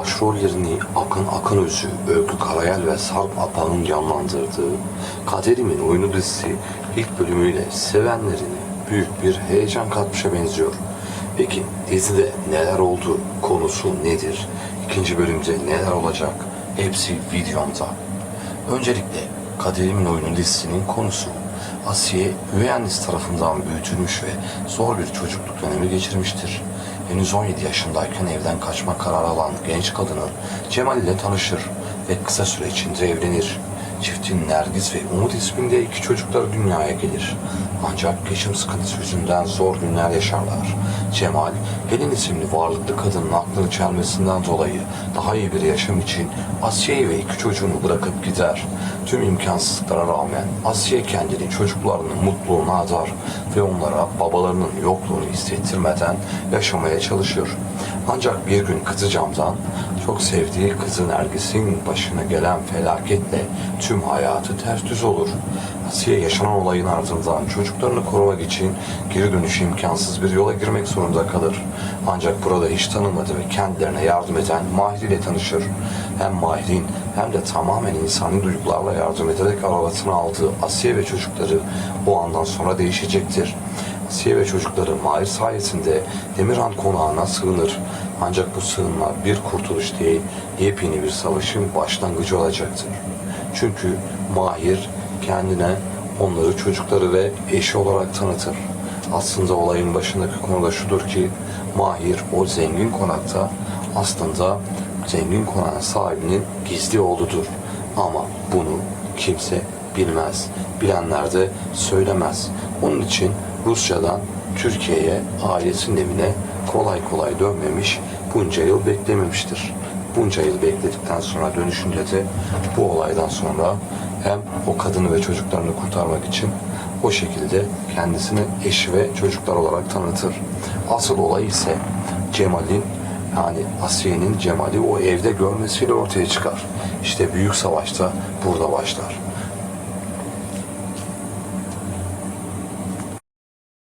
başrollerini Akın Akınözü, Öykü Karayel ve Sarp Apa'nın canlandırdığı Kaderimin oyunu dizisi ilk bölümüyle sevenlerini büyük bir heyecan katmışa benziyor. Peki dizide neler oldu, konusu nedir, ikinci bölümde neler olacak hepsi videomda. Öncelikle Kaderimin Oyunu dizisinin konusu Asiye annesi tarafından büyütülmüş ve zor bir çocukluk dönemi geçirmiştir. Henüz 17 yaşındayken evden kaçma kararı alan genç kadının Cemal ile tanışır ve kısa süre içinde evlenir. Çiftin Nergis ve Umut isminde iki çocukları dünyaya gelir. Ancak geçim sıkıntısı yüzünden zor günler yaşarlar. Cemal, Pelin isimli varlıklı kadının aklını çelmesinden dolayı daha iyi bir yaşam için Asiye'yi ve iki çocuğunu bırakıp gider. Tüm imkansızlıklara rağmen Asiye kendini çocuklarının mutluluğuna adar ve onlara babalarının yokluğunu hissettirmeden yaşamaya çalışır. Ancak bir gün kızı camdan çok sevdiği kızı Nergis'in başına gelen felaketle tüm hayatı ters düz olur. Asiye yaşanan olayın ardından çocuklarını korumak için geri dönüşü imkansız bir yola girmek zorunda kalır. Ancak burada hiç tanımadığı ve kendilerine yardım eden Mahir ile tanışır. Hem Mahir'in hem de tamamen insani duygularla yardım ederek arabasına aldığı Asiye ve çocukları o andan sonra değişecektir. Asiye ve çocukları Mahir sayesinde Demirhan konağına sığınır. Ancak bu sığınma bir kurtuluş değil, yepyeni bir savaşın başlangıcı olacaktır. Çünkü Mahir kendine onları çocukları ve eşi olarak tanıtır. Aslında olayın başındaki konu da şudur ki Mahir o zengin konakta aslında zengin konağın sahibinin gizli oğludur. Ama bunu kimse bilmez. Bilenler de söylemez. Onun için Rusya'dan Türkiye'ye ailesinin evine kolay kolay dönmemiş, bunca yıl beklememiştir. Bunca yıl bekledikten sonra dönüşünce de bu olaydan sonra hem o kadını ve çocuklarını kurtarmak için o şekilde kendisini eşi ve çocuklar olarak tanıtır. Asıl olay ise Cemal'in yani Asiye'nin Cemal'i o evde görmesiyle ortaya çıkar. İşte büyük savaşta burada başlar.